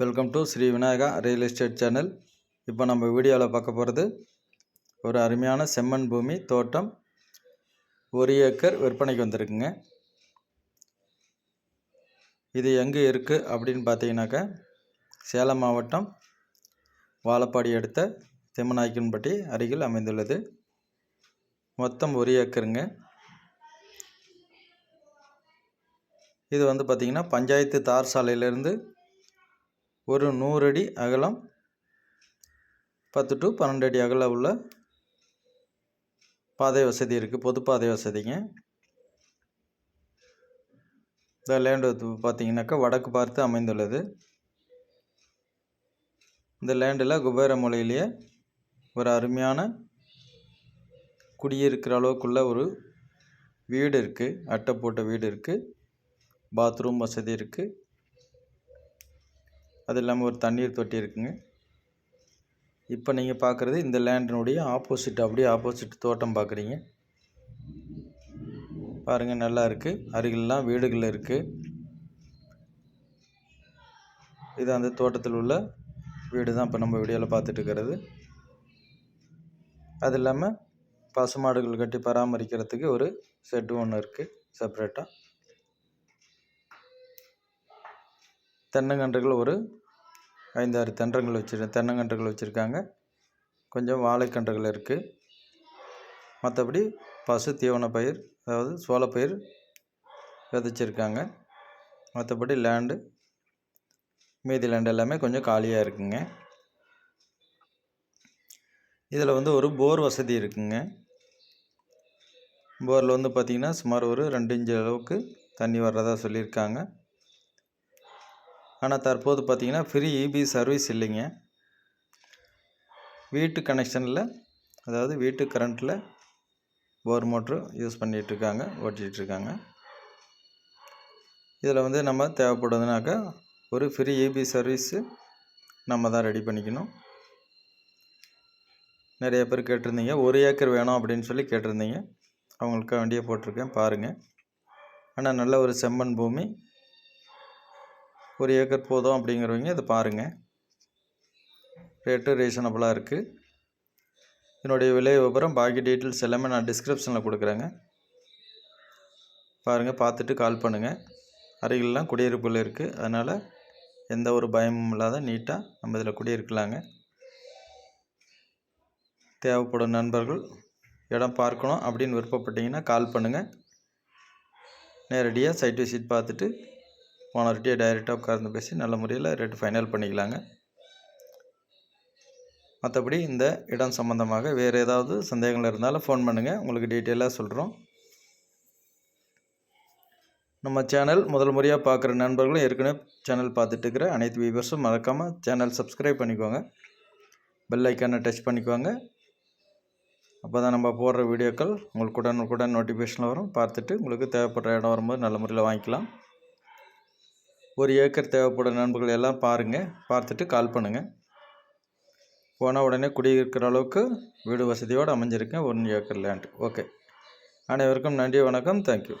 Welcome to Sri Vinayaka real estate channel. இப்போ நம்ம வீடியோவில் பார்க்க போகிறது ஒரு அருமையான செம்மண் பூமி தோட்டம். ஒரு ஏக்கர் விற்பனைக்கு வந்திருக்குங்க. இது எங்கே இருக்குது அப்படின்னு பார்த்தீங்கன்னாக்கா சேலம் மாவட்டம் வாழப்பாடி அடுத்த தெம்மநாய்க்கன்பட்டி அருகில் அமைந்துள்ளது. மொத்தம் ஒரு ஏக்கருங்க. இது வந்து பார்த்திங்கன்னா பஞ்சாயத்து தார் சாலையிலேருந்து ஒரு நூறு அடி அகலம் பத்து டு பன்னெண்டு அடி அகலம் உள்ள பாதை வசதி இருக்குது பொது பாதை வசதிங்க. இந்த லேண்டு பார்த்தீங்கன்னாக்கா வடக்கு பார்த்து அமைந்துள்ளது. இந்த லேண்டில் குபேர மொழியிலேயே ஒரு அருமையான குடியிருக்கிற அளவுக்குள்ள ஒரு வீடு இருக்குது அட்டை போட்ட வீடு இருக்குது பாத்ரூம் வசதி இருக்குது அது இல்லாமல் ஒரு தண்ணீர் தொட்டி இருக்குங்க. இப்போ நீங்கள் பார்க்குறது இந்த லேண்டினுடைய ஆப்போசிட் அப்படியே ஆப்போசிட் தோட்டம் பார்க்குறீங்க பாருங்கள் நல்லா இருக்குது அருகிலெலாம் வீடுகள் இருக்குது இது அந்த தோட்டத்தில் உள்ள வீடு தான் இப்போ நம்ம வீடியோவில் பார்த்துட்டு இருக்கிறது. அது இல்லாமல் பசுமாடுகள் கட்டி பராமரிக்கிறதுக்கு ஒரு செட்டு ஒன்று இருக்குது செப்ரேட்டாக தென்னங்கன்றுகள் ஒரு ஐந்தாறு தென்றங்கள் வச்சு தென்னங்கன்றுகள் வச்சுருக்காங்க. கொஞ்சம் வாழைக்கன்றுகள் இருக்குது மற்றபடி பசு தீவன பயிர் அதாவது சோளப்பயிர் விதைச்சிருக்காங்க. மற்றபடி லேண்டு மீதி லேண்டு எல்லாமே கொஞ்சம் காலியாக இருக்குங்க. இதில் வந்து ஒரு போர் வசதி இருக்குங்க. போரில் வந்து பார்த்திங்கன்னா சுமார் ஒரு ரெண்டு இன்ச்சு அளவுக்கு தண்ணி வர்றதா சொல்லியிருக்காங்க. ஆனால் தற்போது பார்த்திங்கன்னா ஃப்ரீ இபி சர்வீஸ் இல்லைங்க. வீட்டு கனெக்ஷனில் அதாவது வீட்டு கரண்ட்டில் போர் மோட்ரு யூஸ் பண்ணிகிட்ருக்காங்க ஓட்டிகிட்ருக்காங்க இதில் வந்து நம்ம தேவைப்படுதுனாக்கா ஒரு ஃப்ரீ இபி சர்வீஸு நம்ம தான் ரெடி பண்ணிக்கணும். நிறைய பேர் கேட்டிருந்தீங்க ஒரு ஏக்கர் வேணும் அப்படின்னு சொல்லி கேட்டிருந்தீங்க. அவங்களுக்கு வண்டியை போட்டிருக்கேன் பாருங்கள் ஆனால் நல்ல ஒரு செம்மண் பூமி. ஒரு ஏக்கர் போதும் அப்படிங்கிறவங்க இதை பாருங்கள் ரேட்டு ரீசனபுளாக இருக்குது என்னுடைய விலை விவரம் பாக்கி டீட்டெயில்ஸ் எல்லாமே நான் டிஸ்கிரிப்ஷனில் கொடுக்குறேங்க. பாருங்கள் பார்த்துட்டு கால் பண்ணுங்கள் அருகிலெலாம் குடியிருப்புகள் இருக்குது அதனால் எந்த ஒரு பயமும் இல்லாத நீட்டாக நம்ம இதில் குடியிருக்கலாங்க. தேவைப்படும் நண்பர்கள் இடம் பார்க்கணும் அப்படின்னு விருப்பப்பட்டீங்கன்னா கால் பண்ணுங்கள் நேரடியாக சைட் விசிட் பார்த்துட்டு ஓனர்கிட்டயே டைரெக்டாக உட்கார்ந்து பேசி நல்ல முறையில் ரேட்டு ஃபைனல் பண்ணிக்கலாங்க. மற்றபடி இந்த இடம் சம்மந்தமாக வேறு ஏதாவது சந்தேகங்கள் இருந்தாலும் ஃபோன் பண்ணுங்கள் உங்களுக்கு டீட்டெயிலாக சொல்கிறோம் நம்ம சேனல் முதல் முறையாக பார்க்குற நண்பர்களும் ஏற்கனவே சேனல் பார்த்துட்டு இருக்கிற அனைத்து வியூவர்ஸும் மறக்காமல் சேனல் சப்ஸ்கிரைப் பண்ணிக்கோங்க. பெல் ஐக்கானை டச் பண்ணிக்கோங்க. அப்போ தான் நம்ம போடுற வீடியோக்கள் உங்களுக்கு உடனுக்குடன் நோட்டிஃபிகேஷனில் வரும். பார்த்துட்டு உங்களுக்கு தேவைப்படுற இடம் வரும்போது நல்ல முறையில் வாங்கிக்கலாம். ஒரு ஏக்கர் தேவைப்படும் நண்பர்கள் எல்லாம் பாருங்கள் பார்த்துட்டு கால் பண்ணுங்கள் போனால் உடனே குடியிருக்கிற அளவுக்கு வீடு வசதியோடு அமைஞ்சிருக்கேன் ஒன் ஏக்கர் லேண்ட் ஓகே அனைவருக்கும் நன்றி வணக்கம். தேங்க்யூ